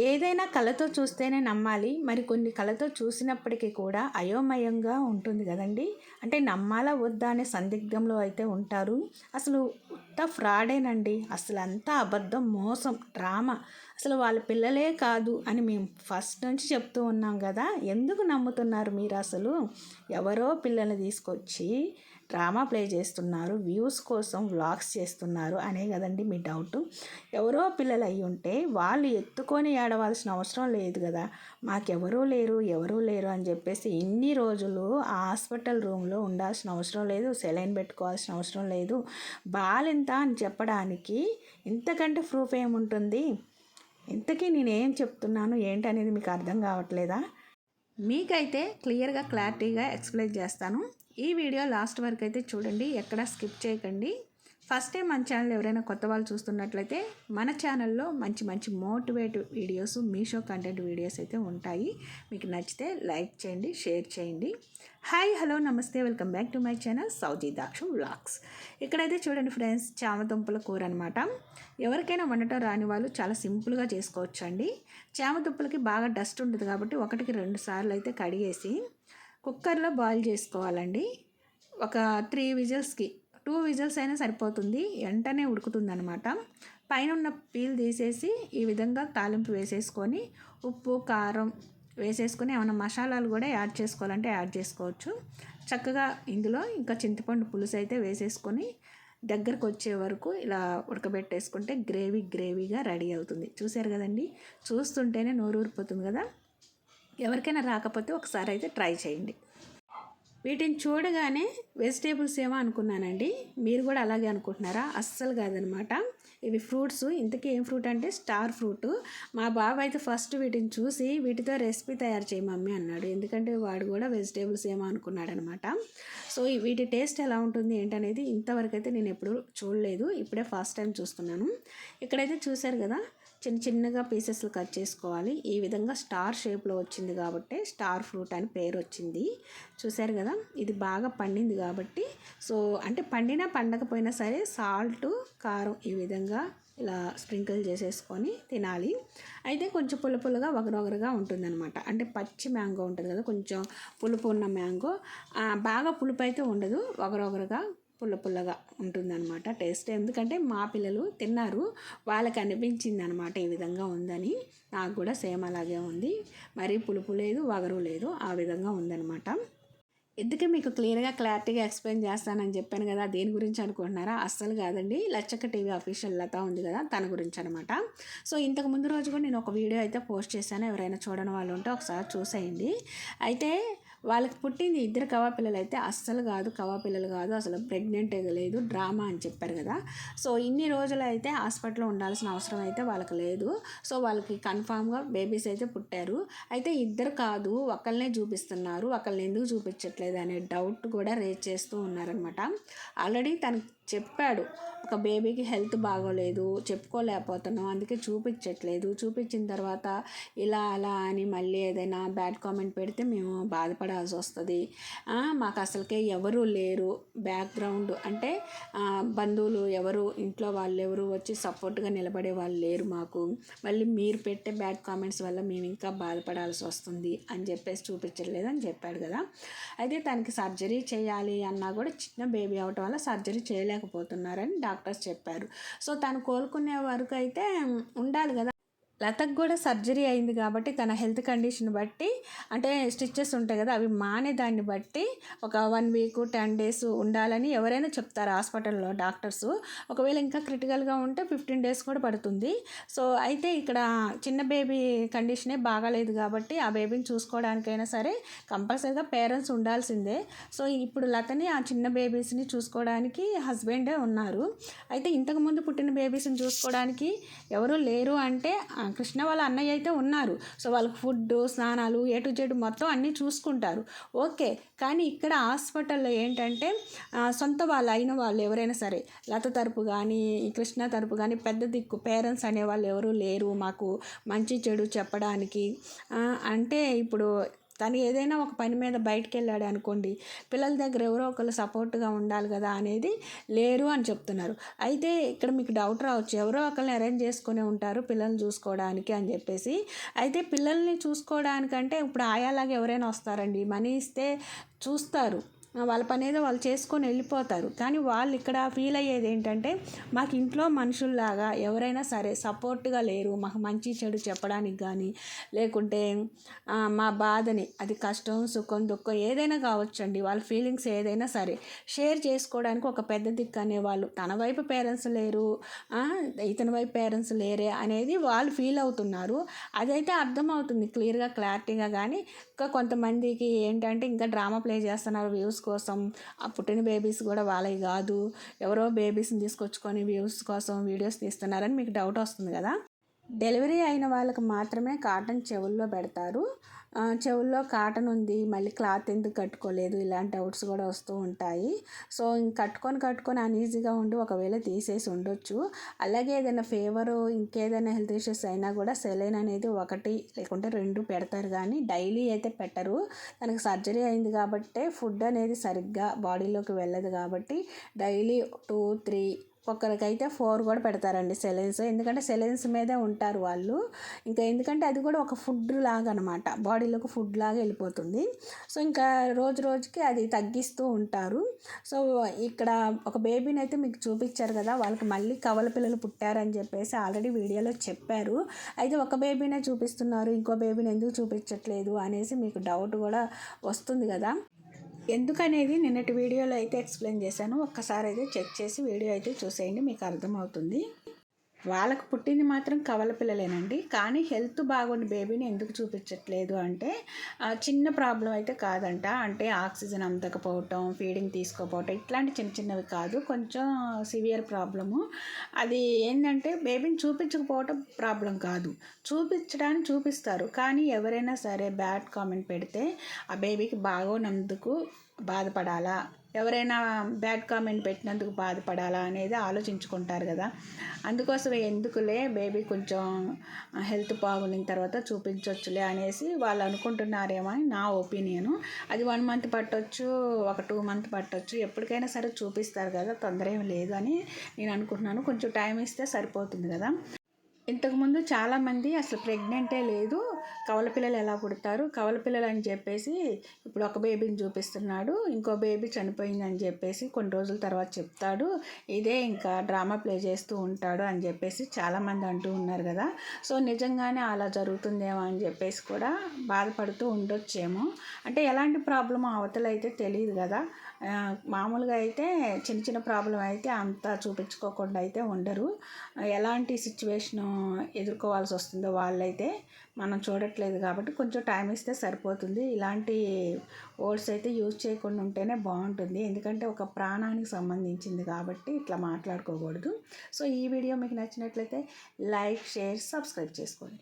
ఏదైనా కళతో చూస్తేనే నమ్మాలి. మరి కొన్ని కళతో చూసినప్పటికీ కూడా అయోమయంగా ఉంటుంది కదండి. అంటే నమ్మాలా వద్దా అనే సందిగ్ధంలో అయితే ఉంటారు. అసలు ఉత్త ఫ్రాడేనండి. అసలు అంతా అబద్ధం మోసం డ్రామా. అసలు వాళ్ళ పిల్లలే కాదు అని మేము ఫస్ట్ నుంచి చెప్తూ ఉన్నాం కదా. ఎందుకు నమ్ముతున్నారు మీరు అసలు? ఎవరో పిల్లల్ని తీసుకొచ్చి డ్రామా ప్లే చేస్తున్నారు వ్యూస్ కోసం వ్లాగ్స్ చేస్తున్నారు అనే కదండి మీ డౌట్. ఎవరో పిల్లలు అయి ఉంటే వాళ్ళు ఎత్తుకొని ఏడవలసిన అవసరం లేదు కదా. మాకెవరూ లేరు ఎవరూ లేరు అని చెప్పేసి ఇన్ని రోజులు ఆ హాస్పిటల్ రూమ్లో ఉండాల్సిన అవసరం లేదు సెలైన్ పెట్టుకోవాల్సిన అవసరం లేదు. బాలింత అని చెప్పడానికి ఇంతకంటే ప్రూఫ్ ఏముంటుంది? ఇంతకీ నేనేం చెప్తున్నాను ఏంటనేది మీకు అర్థం కావట్లేదా? మీకైతే క్లియర్గా క్లారిటీగా ఎక్స్ప్లెయిన్ చేస్తాను. ఈ వీడియో లాస్ట్ వరకు అయితే చూడండి ఎక్కడ స్కిప్ చేయకండి. ఫస్ట్ టైం మన ఛానల్ ఎవరైనా కొత్త వాళ్ళు చూస్తున్నట్లయితే మన ఛానల్లో మంచి మంచి motivate videos Meesho content videos అయితే ఉంటాయి. మీకు నచ్చితే లైక్ చేయండి షేర్ చేయండి. హాయ్ హలో నమస్తే. Welcome back to my channel Sowji Daksha vlogs ఇక్కడైతే చూడండి ఫ్రెండ్స్ చామదుంపల కూర అనమాట ఎవరికైనా వండటం రాని వాళ్ళు చాలా సింపుల్గా చేసుకోవచ్చు అండి చామదుంపలకి బాగా డస్ట్ ఉంటుంది కాబట్టి ఒకటికి రెండు సార్లు అయితే కడిగేసి కుక్కర్లో బాయిల్ చేసుకోవాలండి. ఒక త్రీ విజిల్స్కి టూ విజిల్స్ అయినా సరిపోతుంది. వెంటనే ఉడుకుతుంది అనమాట పైన ఉన్న పీల్ తీసేసి ఈ విధంగా తాలింపు వేసేసుకొని ఉప్పు కారం వేసేసుకొని ఏమైనా మసాలాలు కూడా యాడ్ చేసుకోవాలంటే యాడ్ చేసుకోవచ్చు. చక్కగా ఇందులో ఇంకా చింతపండు పులుసు అయితే వేసేసుకొని దగ్గరకు వచ్చే వరకు ఇలా ఉడకబెట్టేసుకుంటే గ్రేవీ గ్రేవీగా రెడీ అవుతుంది. చూశారు కదండి? చూస్తుంటేనే నోరు ఊరిపోతుంది కదా? ఎవరికైనా రాకపోతే ఒకసారి అయితే ట్రై చేయండి. వీటిని చూడగానే వెజిటేబుల్స్ ఏమో అనుకున్నానండి. మీరు కూడా అలాగే అనుకుంటున్నారా? అస్సలు కాదనమాట. ఇవి ఫ్రూట్స్. ఇంతకీ ఏం ఫ్రూట్ అంటే స్టార్ ఫ్రూట్. మా బాబు అయితే ఫస్ట్ వీటిని చూసి వీటితో రెసిపీ తయారు చేయి మమ్మీ అన్నాడు. ఎందుకంటే వాడు కూడా వెజిటేబుల్స్ ఏమో అనుకున్నాడనమాట. సో వీటి టేస్ట్ ఎలా ఉంటుంది ఏంటనేది ఇంతవరకు అయితే నేను ఎప్పుడు చూడలేదు. ఇప్పుడే ఫస్ట్ టైం చూస్తున్నాను. ఇక్కడైతే చూశారు కదా చిన్న చిన్నగా పీసెస్లు కట్ చేసుకోవాలి. ఈ విధంగా స్టార్ షేప్లో వచ్చింది కాబట్టి స్టార్ ఫ్రూట్ అని పేరు వచ్చింది. చూసారు కదా? ఇది బాగా పండింది కాబట్టి. సో అంటే పండినా పండకపోయినా సరే సాల్ట్ కారం ఈ విధంగా ఇలా స్ప్రింకిల్ చేసేసుకొని తినాలి. అయితే కొంచెం పుల్ల పుల్లగా ఒకరొకరుగా ఉంటుందన్నమాట. అంటే పచ్చి మ్యాంగో ఉంటుంది కదా? కొంచెం పులుపు ఉన్న మ్యాంగో. బాగా పులుపు అయితే ఉండదు. ఒకరొకరుగా పుల్ల పుల్లగా ఉంటుందన్నమాట టేస్ట్. ఎందుకంటే మా పిల్లలు తిన్నారు వాళ్ళకి అనిపించింది అనమాట ఈ విధంగా ఉందని. నాకు కూడా సేమ్ అలాగే ఉంది. మరీ పులుపు లేదు వగరు లేదు ఆ విధంగా ఉందన్నమాట. ఎందుకే మీకు క్లియర్గా క్లారిటీగా ఎక్స్ప్లెయిన్ చేస్తానని చెప్పాను కదా దేని గురించి అనుకుంటున్నారా? అస్సలు కాదండి. లచ్చక్క టీవీ అఫీషియల్ లత ఉంది కదా తన గురించి అనమాట సో ఇంతకు ముందు రోజు కూడా నేను ఒక వీడియో అయితే పోస్ట్ చేశాను. ఎవరైనా చూడని వాళ్ళు ఉంటే ఒకసారి చూసేయండి. అయితే వాళ్ళకి పుట్టింది ఇద్దరు కవా పిల్లలు అయితే అస్సలు కాదు కవా పిల్లలు కాదు అసలు ప్రెగ్నెంట్ లేదు డ్రామా అని చెప్పారు కదా. సో ఇన్ని రోజులు అయితే హాస్పిటల్లో ఉండాల్సిన అవసరం అయితే వాళ్ళకి లేదు. సో వాళ్ళకి కన్ఫామ్గా బేబీస్ అయితే పుట్టారు. అయితే ఇద్దరు కాదు ఒకళ్ళనే చూపిస్తున్నారు ఒకళ్ళని ఎందుకు చూపించట్లేదు అనే డౌట్ కూడా రేజ్ చేస్తూ ఉన్నారనమాట ఆల్రెడీ తనకు చెప్పాడు. ఒక బేబీకి హెల్త్ బాగోలేదు చెప్పుకోలేకపోతున్నాం అందుకే చూపించట్లేదు. చూపించిన తర్వాత ఇలా అలా అని మళ్ళీ ఏదైనా బ్యాడ్ కామెంట్ పెడితే మేము బాధపడాల్సి వస్తుంది. మాకు అసలుకే ఎవరు లేరు. బ్యాక్గ్రౌండ్ అంటే బంధువులు ఎవరు ఇంట్లో వాళ్ళు ఎవరు వచ్చి సపోర్ట్గా నిలబడే వాళ్ళు లేరు మాకు. మళ్ళీ మీరు పెట్టే బ్యాడ్ కామెంట్స్ వల్ల మేము ఇంకా బాధపడాల్సి వస్తుంది అని చెప్పేసి చూపించట్లేదు అని చెప్పాడు కదా. అయితే తనకి సర్జరీ చేయాలి అన్నా కూడా చిన్న బేబీ అవటం వల్ల సర్జరీ చేయలేక చేయలేకపోతున్నారని డాక్టర్స్ చెప్పారు. సో తను కోలుకునే వరకు అయితే ఉండాలి కదా లతకు కూడా సర్జరీ అయింది కాబట్టి తన హెల్త్ కండిషన్ బట్టి అంటే స్టిచ్చెస్ ఉంటాయి కదా అవి మానే దాన్ని బట్టి ఒక వన్ వీక్ టెన్ డేస్ ఉండాలని ఎవరైనా చెప్తారు హాస్పిటల్లో డాక్టర్స్. ఒకవేళ ఇంకా క్రిటికల్గా ఉంటే ఫిఫ్టీన్ డేస్ కూడా పడుతుంది. సో అయితే ఇక్కడ చిన్న బేబీ కండిషనే బాగాలేదు కాబట్టి ఆ బేబీని చూసుకోవడానికైనా సరే కంపల్సరీగా పేరెంట్స్ ఉండాల్సిందే. సో ఇప్పుడు లతని ఆ చిన్న బేబీస్ని చూసుకోవడానికి హస్బెండే ఉన్నారు. అయితే ఇంతకుముందు పుట్టిన బేబీస్ని చూసుకోవడానికి ఎవరు లేరు అంటే కృష్ణ వాళ్ళ అన్నయ్య అయితే ఉన్నారు. సో వాళ్ళకి ఫుడ్ స్నానాలు ఏ టు జెడ్ మొత్తం అన్నీ చూసుకుంటారు. ఓకే కానీ ఇక్కడ హాస్పిటల్లో ఏంటంటే సొంత వాళ్ళు అయిన వాళ్ళు ఎవరైనా సరే లత తరపు కానీ కృష్ణ తరపు కానీ పెద్ద దిక్కు పేరెంట్స్ అనేవాళ్ళు ఎవరూ లేరు మాకు. మంచి చెడు చెప్పడానికి. అంటే ఇప్పుడు కానీ ఏదైనా ఒక పని మీద బయటకు వెళ్ళాడు అనుకోండి పిల్లల దగ్గర ఎవరో ఒకరు సపోర్ట్గా ఉండాలి కదా అనేది లేరు అని చెప్తున్నారు. అయితే ఇక్కడ మీకు డౌట్ రావచ్చు ఎవరో ఒకరిని అరేంజ్ చేసుకునే ఉంటారు పిల్లల్ని చూసుకోవడానికి అని చెప్పేసి. అయితే పిల్లల్ని చూసుకోవడానికంటే ఇప్పుడు ఆయాలాగా ఎవరైనా వస్తారండి మనీ ఇస్తే చూస్తారు. వాళ్ళ పని ఏదో వాళ్ళు చేసుకొని వెళ్ళిపోతారు. కానీ వాళ్ళు ఇక్కడ ఫీల్ అయ్యేది ఏంటంటే మాకు ఇంట్లో మనుషుల్లాగా ఎవరైనా సరే సపోర్ట్గా లేరు. మాకు మంచి చెడు చెప్పడానికి కానీ లేకుంటే మా బాధని అది కష్టం సుఖం దుఃఖం ఏదైనా కావచ్చండి. వాళ్ళ ఫీలింగ్స్ ఏదైనా సరే షేర్ చేసుకోవడానికి ఒక పెద్ద దిక్కు అనేవాళ్ళు. తన వైపు పేరెంట్స్ లేరు ఇతని వైపు పేరెంట్స్ లేరే అనేది వాళ్ళు ఫీల్ అవుతున్నారు. అదైతే అర్థమవుతుంది క్లియర్గా క్లారిటీగా కానీ ఇంకా కొంతమందికి ఏంటంటే ఇంకా డ్రామా ప్లే చేస్తున్నారు వ్యూస్ కోసం ఆ పుట్టిన బేబీస్ కూడా వాళ్ళవి కాదు. ఎవరో బేబీస్ని తీసుకొచ్చుకొని వ్యూస్ కోసం వీడియోస్ తీస్తున్నారని మీకు డౌట్ వస్తుంది కదా? డెలివరీ అయిన వాళ్ళకి మాత్రమే కాటన్ చెవుల్లో పెడతారు. చెవుల్లో కాటన్ ఉంది మళ్ళీ క్లాత్ ఎందుకు కట్టుకోలేదు ఇలాంటి డౌట్స్ కూడా వస్తూ ఉంటాయి. సో ఇంక కట్టుకొని కట్టుకొని అన్ఈజీగా ఉండి ఒకవేళ తీసేసి ఉండొచ్చు. అలాగే ఏదైనా ఫీవర్ ఇంకేదైనా హెల్త్ ఇష్యూస్ అయినా కూడా సెలైన్ అనేది ఒకటి లేకుంటే రెండు పెడతారు కానీ డైలీ అయితే పెట్టరు. తనకు సర్జరీ అయింది కాబట్టి ఫుడ్ అనేది సరిగ్గా బాడీలోకి వెళ్ళదు కాబట్టి డైలీ టూ త్రీ ఒక్కరికైతే ఫోర్ కూడా పెడతారండి సెలెన్స్. ఎందుకంటే సెలెన్స్ మీదే ఉంటారు వాళ్ళు. ఇంకా ఎందుకంటే అది కూడా ఒక ఫుడ్ లాగా అనమాట బాడీలోకి ఫుడ్ లాగా వెళ్ళిపోతుంది. సో ఇంకా రోజు రోజుకి అది తగ్గిస్తూ ఉంటారు. సో ఇక్కడ ఒక బేబీని అయితే మీకు చూపించారు కదా వాళ్ళకి మళ్ళీ కవల పిల్లలు పుట్టారని చెప్పేసి ఆల్రెడీ వీడియోలో చెప్పారు. అయితే ఒక బేబీనే చూపిస్తున్నారు ఇంకో బేబీని ఎందుకు చూపించట్లేదు అనేసి మీకు డౌట్ కూడా వస్తుంది కదా. ఎందుకనేది నిన్నటి వీడియోలో అయితే ఎక్స్ప్లెయిన్ చేశాను. ఒక్కసారి అయితే చెక్ చేసి వీడియో అయితే చూసేయండి మీకు అర్థమవుతుంది. వాళ్ళకు పుట్టింది మాత్రం కవల పిల్లలేనండి. కానీ హెల్త్ బాగుండి బేబీని ఎందుకు చూపించట్లేదు అంటే చిన్న ప్రాబ్లం అయితే కాదంట. అంటే ఆక్సిజన్ అందకపోవటం ఫీడింగ్ తీసుకోపోవటం ఇట్లాంటి చిన్న చిన్నవి కాదు. కొంచెం సివియర్ ప్రాబ్లము. అది ఏంటంటే బేబీని చూపించకపోవటం ప్రాబ్లం కాదు. చూపించడానికి చూపిస్తారు. కానీ ఎవరైనా సరే బ్యాడ్ కామెంట్ పెడితే ఆ బేబీకి బాగోనందుకు బాధపడాలా? ఎవరైనా బ్యాడ్ కామెంట్ పెట్టినందుకు బాధపడాలా అనేది ఆలోచించుకుంటారు కదా. అందుకోసం ఎందుకులే బేబీ కొంచెం హెల్త్ బాగున్న తర్వాత చూపించవచ్చులే అనేసి వాళ్ళు అనుకుంటున్నారేమో అని నా ఒపీనియను. అది వన్ మంత్ పట్టవచ్చు ఒక టూ మంత్ పట్టవచ్చు ఎప్పటికైనా సరే చూపిస్తారు కదా తొందర ఏమి లేదు అని నేను అనుకుంటున్నాను. కొంచెం టైం ఇస్తే సరిపోతుంది కదా. ఇంతకుముందు చాలామంది అసలు ప్రెగ్నెంటే లేదు కవల పిల్లలు ఎలా పుడతారు? కవల పిల్లలు అని చెప్పేసి ఇప్పుడు ఒక బేబీని చూపిస్తున్నాడు. ఇంకో బేబీ చనిపోయింది అని చెప్పేసి కొన్ని రోజుల తర్వాత చెప్తాడు. ఇదే ఇంకా డ్రామా ప్లే చేస్తూ ఉంటాడు అని చెప్పేసి చాలామంది అంటూ ఉన్నారు కదా. సో నిజంగానే అలా జరుగుతుందేమో అని చెప్పేసి కూడా బాధపడుతూ ఉండొచ్చేమో. అంటే ఎలాంటి ప్రాబ్లమ్ అవతలైతే తెలియదు కదా. మామూలుగా అయితే చిన్న చిన్న ప్రాబ్లం అయితే అంత చూపించుకోకుండా అయితే ఉండరు. ఎలాంటి సిచ్యువేషను ఎదుర్కోవాల్సి వస్తుందో వాళ్ళైతే మనం చూడట్లేదు కాబట్టి కొంచెం టైం ఇస్తే సరిపోతుంది. ఇలాంటి వర్డ్స్ అయితే యూజ్ చేయకుండా ఉంటేనే బాగుంటుంది. ఎందుకంటే ఒక ప్రాణానికి సంబంధించింది కాబట్టి ఇట్లా మాట్లాడుకోకూడదు. సో ఈ వీడియో మీకు నచ్చినట్లయితే లైక్ షేర్ సబ్స్క్రైబ్ చేసుకోండి.